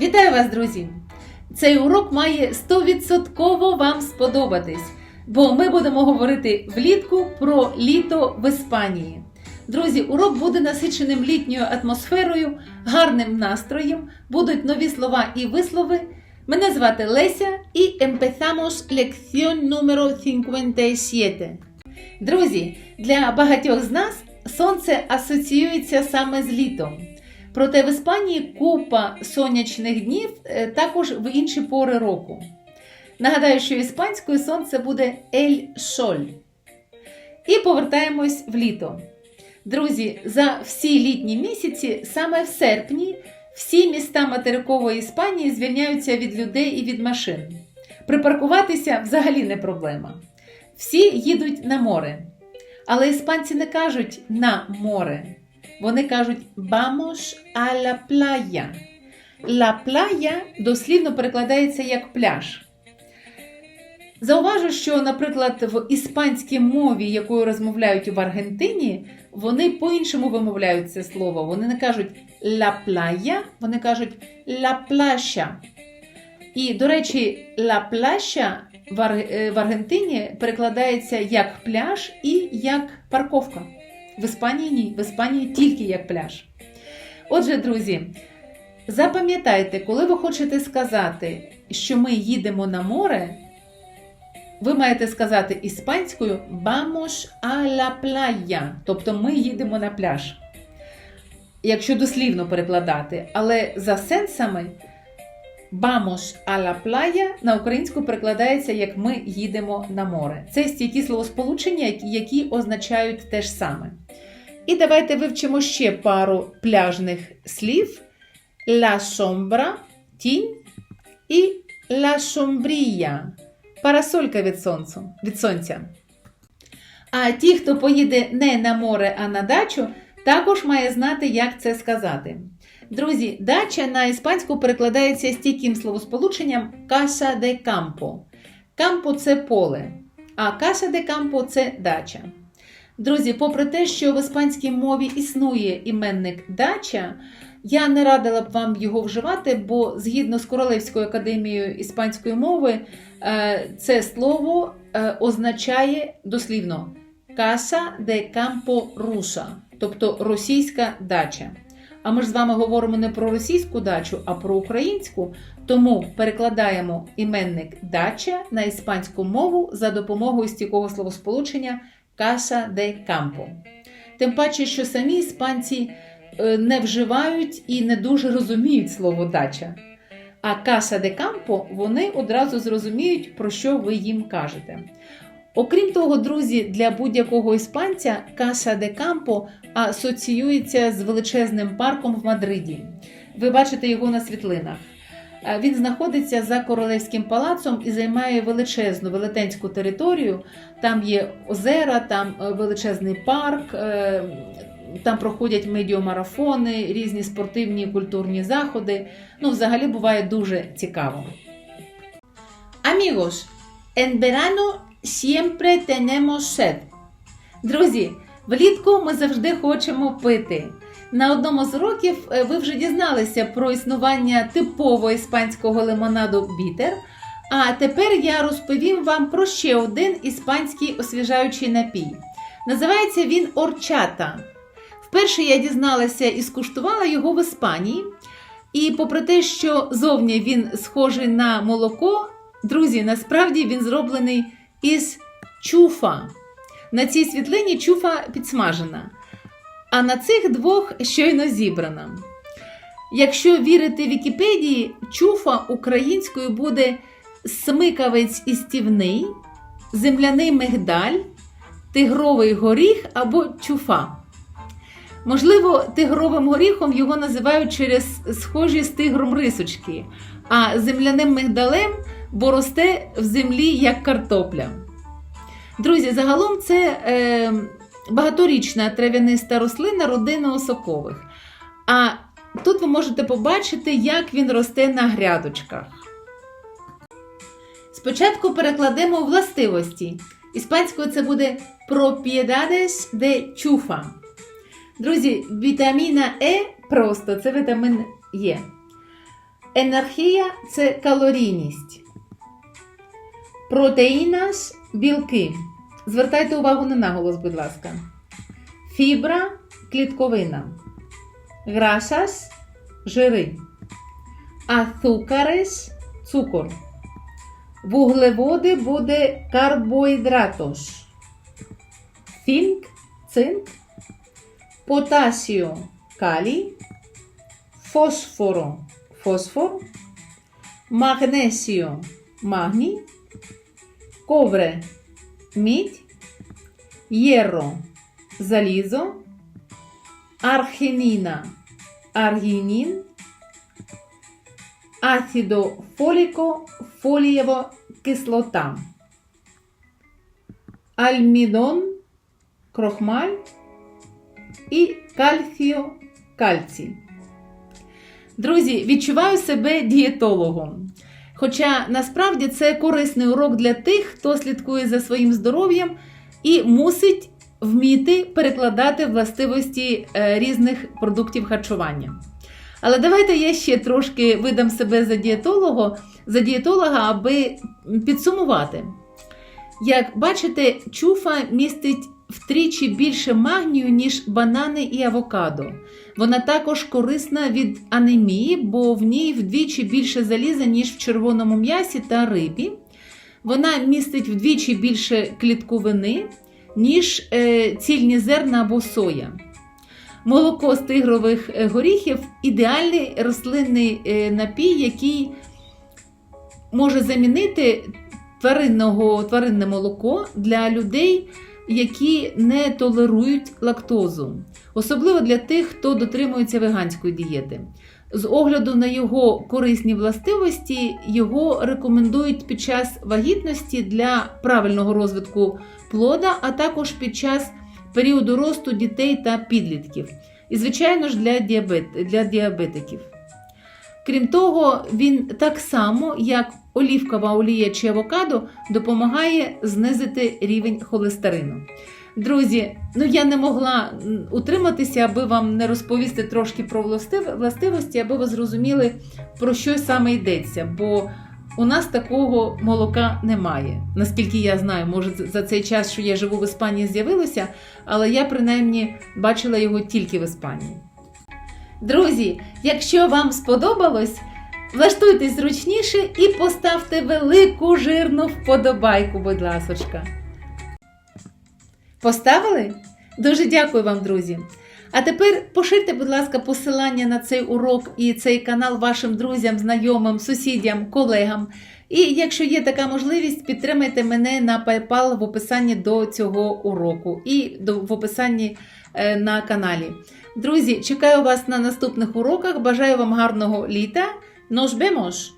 Вітаю вас, друзі! Цей урок має 100% вам сподобатись, бо ми будемо говорити влітку про літо в Іспанії. Друзі, урок буде насиченим літньою атмосферою, гарним настроєм, будуть нові слова і вислови. Мене звати Леся і empezamos lección número 57. Друзі, для багатьох з нас сонце асоціюється саме з літом. Проте в Іспанії купа сонячних днів е, також в інші пори року. Нагадаю, що іспанською сонце буде Ель Шоль. І повертаємось в літо. Друзі, за всі літні місяці, саме в серпні, всі міста материкової Іспанії звільняються від людей і від машин. Припаркуватися взагалі не проблема. Всі їдуть на море. Але іспанці не кажуть на море. Вони кажуть vamos a la playa. La playa дослівно перекладається як пляж. Зауважу, що, наприклад, в іспанській мові, якою розмовляють в Аргентині, вони по-іншому вимовляють це слово. Вони не кажуть la playa, вони кажуть la playa. І, до речі, la playa в, е, в Аргентині перекладається як пляж і як парковка. В Іспанії ні, в Іспанії тільки як пляж. Отже, друзі, запам'ятайте, коли ви хочете сказати, що ми їдемо на море, ви маєте сказати іспанською vamos a la playa, тобто ми їдемо на пляж. Якщо дослівно перекладати, але за сенсами A la playa на українську перекладається як ми їдемо на море. Це стійкі словосполучення, які означають те ж саме. І давайте вивчимо ще пару пляжних слів: la sombra – тінь і la sombrilla – парасолька від, сонцю, від сонця. А ті, хто поїде не на море, а на дачу, також має знати, як це сказати. Друзі, дача на іспанську перекладається стійким словосполученням casa de campo. Кампо це поле, а casa de campo це дача. Друзі, попри те, що в іспанській мові існує іменник дача, я не радила б вам його вживати, бо згідно з Королевською академією іспанської мови, е, це слово е, означає дослівно Casa de Campo Rusa, тобто російська дача. А ми ж з вами говоримо не про російську дачу, а про українську. Тому перекладаємо іменник дача на іспанську мову за допомогою стійкого словосполучення Casa de Campo. Тим паче, що самі іспанці е, не вживають і не дуже розуміють слово дача. А Casa de Campo вони одразу зрозуміють, про що ви їм кажете. Окрім того, друзі, для будь-якого іспанця Casa de Campo асоціюється з величезним парком в Мадриді. Ви бачите його на світлинах. Е, Він знаходиться за королевським палацом і займає величезну велетенську територію. Там є озера, там е, величезний парк, е, там проходять медіомарафони, різні спортивні і культурні заходи. Ну, взагалі буває дуже цікаво. Amigos, en verano siempre tenemos sed. Друзі, влітку ми завжди хочемо пити. На одному з років е, ви вже дізналися про існування типового іспанського лимонаду бітер. А тепер я розповім вам про ще один іспанський освіжаючий напій. Називається він орчата. Вперше я дізналася і скуштувала його в Іспанії. І попри те, що зовні він схожий на молоко, друзі, насправді він зроблений із чуфа. На цій світлині чуфа підсмажена, а на цих двох щойно зібрана. Якщо вірити Вікіпедії, чуфа українською буде смикавець і стівний, земляний мигдаль, тигровий горіх або чуфа. Можливо, тигровим горіхом його називають через схожі з тигром рисочки, а земляним мигдалем бо росте в землі як картопля. Друзі, загалом це е, багаторічна трав'яниста рослина родини осокових. А тут ви можете побачити, як він росте на грядочках. Спочатку перекладемо властивості. Іспанською це буде propiedades de chufa. Друзі, вітаміна Е просто це вітамін Е. Енергія це калорійність. Протеїнас білки. Звертайте увагу на наголос, будь ласка. Фібра клітковина. Грасас жири. Азукарес цукор. Вуглеводи буде карбоїдратос. Цинк цинк. Потасіо калій. Фосфоро фосфор. Магнесіо магній. Ковре мідь. Єро залізо. Архініна аргінін. Ацідо фоліко фолієва кислота. Альмідон крохмаль і кальціо кальцій. Друзі, відчуваю себе дієтологом. Хоча насправді це корисний урок для тих, хто слідкує за своїм здоров'ям і мусить вміти перекладати властивості е, різних продуктів харчування. Але давайте я ще трошки видам себе за дієтолога, за дієтолога, аби підсумувати. Як бачите, чуфа містить втричі більше магнію, ніж банани і авокадо. Вона також корисна від анемії, бо в ній вдвічі більше заліза, ніж в червоному м'ясі та рибі. Вона містить вдвічі більше клітковини, ніж е, цільні зерна або соя. Молоко з тигрових е, горіхів ідеальний рослинний е, напій, який може замінити тваринного, тваринне молоко для людей, які не толерують лактозу, особливо для тих, хто дотримується веганської дієти. З огляду на його корисні властивості, його рекомендують під час вагітності для правильного розвитку плода, а також під час періоду росту дітей та підлітків. І, звичайно ж, для, діабет, для діабетиків. Крім того, він так само, як олівкова олія чи авокадо, допомагає знизити рівень холестерину. Друзі, ну я не могла утриматися, аби вам не розповісти трошки про властивості, аби ви зрозуміли, про що саме йдеться. Бо у нас такого молока немає. Наскільки я знаю, може за цей час, що я живу в Іспанії, з'явилося, але я принаймні бачила його тільки в Іспанії. Друзі, якщо вам сподобалось, влаштуйтесь зручніше і поставте велику жирну вподобайку, будь ласочка. Поставили? Дуже дякую вам, друзі. А тепер поширте, будь ласка, посилання на цей урок і цей канал вашим друзям, знайомим, сусідям, колегам. І якщо є така можливість, підтримайте мене на PayPal в описанні до цього уроку і в описанні на каналі. Друзі, чекаю вас на наступних уроках. Бажаю вам гарного літа. Nos vemos!